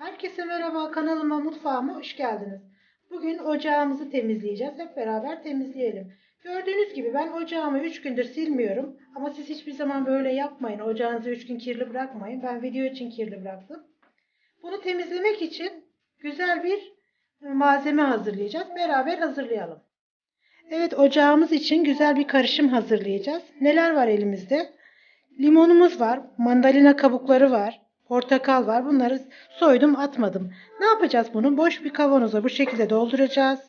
Herkese merhaba kanalıma mutfağıma hoş geldiniz. Bugün ocağımızı temizleyeceğiz. Hep beraber temizleyelim. Gördüğünüz gibi ben ocağımı 3 gündür silmiyorum. Ama siz hiçbir zaman böyle yapmayın. Ocağınızı 3 gün kirli bırakmayın. Ben video için kirli bıraktım. Bunu temizlemek için güzel bir e, malzeme hazırlayacağız. Beraber hazırlayalım. Evet ocağımız için güzel bir karışım hazırlayacağız. Neler var elimizde? Limonumuz var, mandalina kabukları var, portakal var. Bunları soydum atmadım. Ne yapacağız bunu? Boş bir kavanoza bu şekilde dolduracağız.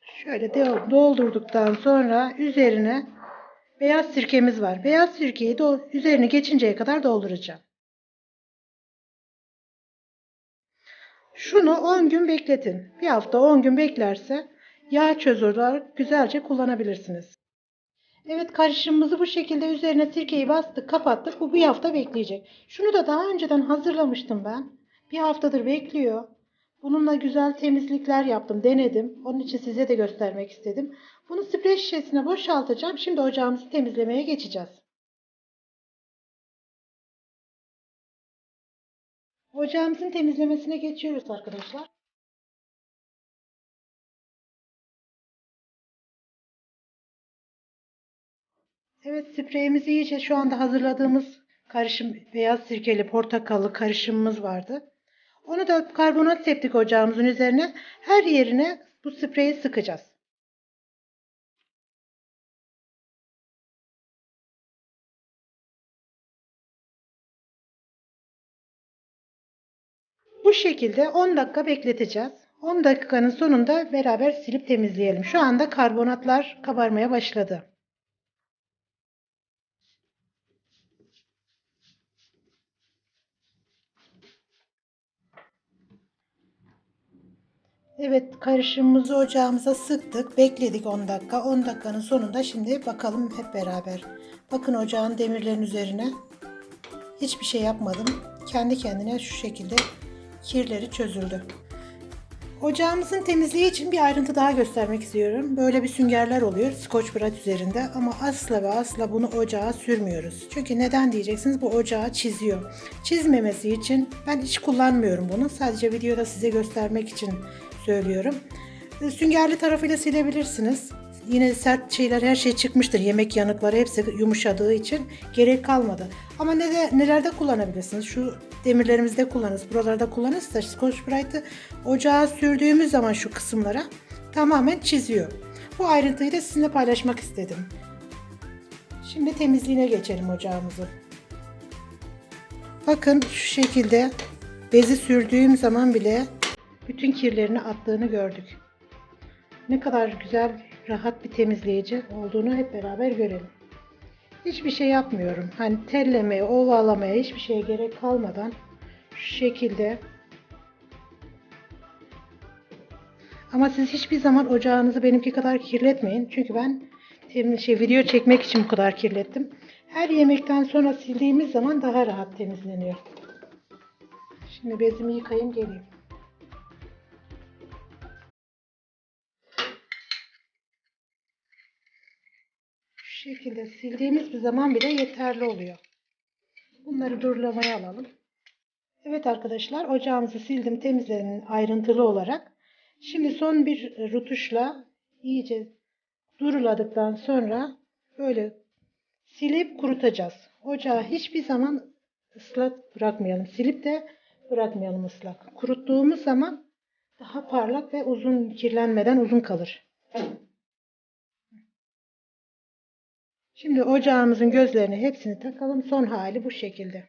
Şöyle doldurduktan sonra üzerine beyaz sirkemiz var. Beyaz sirkeyi de üzerine geçinceye kadar dolduracağım. Şunu 10 gün bekletin. Bir hafta 10 gün beklerse yağ çözü güzelce kullanabilirsiniz. Evet karışımımızı bu şekilde üzerine sirkeyi bastık kapattık. Bu bir hafta bekleyecek. Şunu da daha önceden hazırlamıştım ben. Bir haftadır bekliyor. Bununla güzel temizlikler yaptım denedim. Onun için size de göstermek istedim. Bunu sprey şişesine boşaltacağım. Şimdi ocağımızı temizlemeye geçeceğiz. Ocağımızın temizlemesine geçiyoruz arkadaşlar. Evet spreyimizi iyice şu anda hazırladığımız karışım beyaz sirkeli portakallı karışımımız vardı. Onu da karbonat septik ocağımızın üzerine her yerine bu spreyi sıkacağız. Bu şekilde 10 dakika bekleteceğiz. 10 dakikanın sonunda beraber silip temizleyelim. Şu anda karbonatlar kabarmaya başladı. Evet karışımımızı ocağımıza sıktık. Bekledik 10 dakika. 10 dakikanın sonunda şimdi bakalım hep beraber. Bakın ocağın demirlerin üzerine hiçbir şey yapmadım. Kendi kendine şu şekilde kirleri çözüldü. Ocağımızın temizliği için bir ayrıntı daha göstermek istiyorum. Böyle bir süngerler oluyor Scotch Brite üzerinde ama asla ve asla bunu ocağa sürmüyoruz. Çünkü neden diyeceksiniz bu ocağı çiziyor. Çizmemesi için ben hiç kullanmıyorum bunu. Sadece videoda size göstermek için söylüyorum. E, Süngerli tarafıyla silebilirsiniz. Yine sert şeyler her şey çıkmıştır. Yemek yanıkları hepsi yumuşadığı için gerek kalmadı. Ama ne de, nelerde kullanabilirsiniz? Şu demirlerimizde kullanırız. Buralarda kullanırız Scotch Brite'ı ocağa sürdüğümüz zaman şu kısımlara tamamen çiziyor. Bu ayrıntıyı da sizinle paylaşmak istedim. Şimdi temizliğine geçelim ocağımızı. Bakın şu şekilde bezi sürdüğüm zaman bile bütün kirlerini attığını gördük. Ne kadar güzel, rahat bir temizleyici olduğunu hep beraber görelim. Hiçbir şey yapmıyorum. Hani tellemeye, ovalamaya hiçbir şeye gerek kalmadan şu şekilde ama siz hiçbir zaman ocağınızı benimki kadar kirletmeyin. Çünkü ben temiz şey video çekmek için bu kadar kirlettim. Her yemekten sonra sildiğimiz zaman daha rahat temizleniyor. Şimdi bezimi yıkayayım geleyim. Şekilde sildiğimiz bir zaman bile yeterli oluyor. Bunları durulamaya alalım. Evet arkadaşlar ocağımızı sildim temizledim ayrıntılı olarak. Şimdi son bir rutuşla iyice duruladıktan sonra böyle silip kurutacağız. Ocağı hiçbir zaman ıslak bırakmayalım. Silip de bırakmayalım ıslak. Kuruttuğumuz zaman daha parlak ve uzun kirlenmeden uzun kalır. Şimdi ocağımızın gözlerini hepsini takalım. Son hali bu şekilde.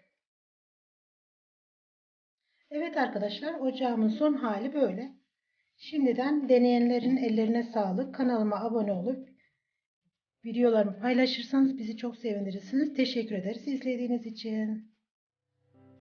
Evet arkadaşlar ocağımın son hali böyle. Şimdiden deneyenlerin ellerine sağlık. Kanalıma abone olup videolarımı paylaşırsanız bizi çok sevindirirsiniz. Teşekkür ederiz izlediğiniz için.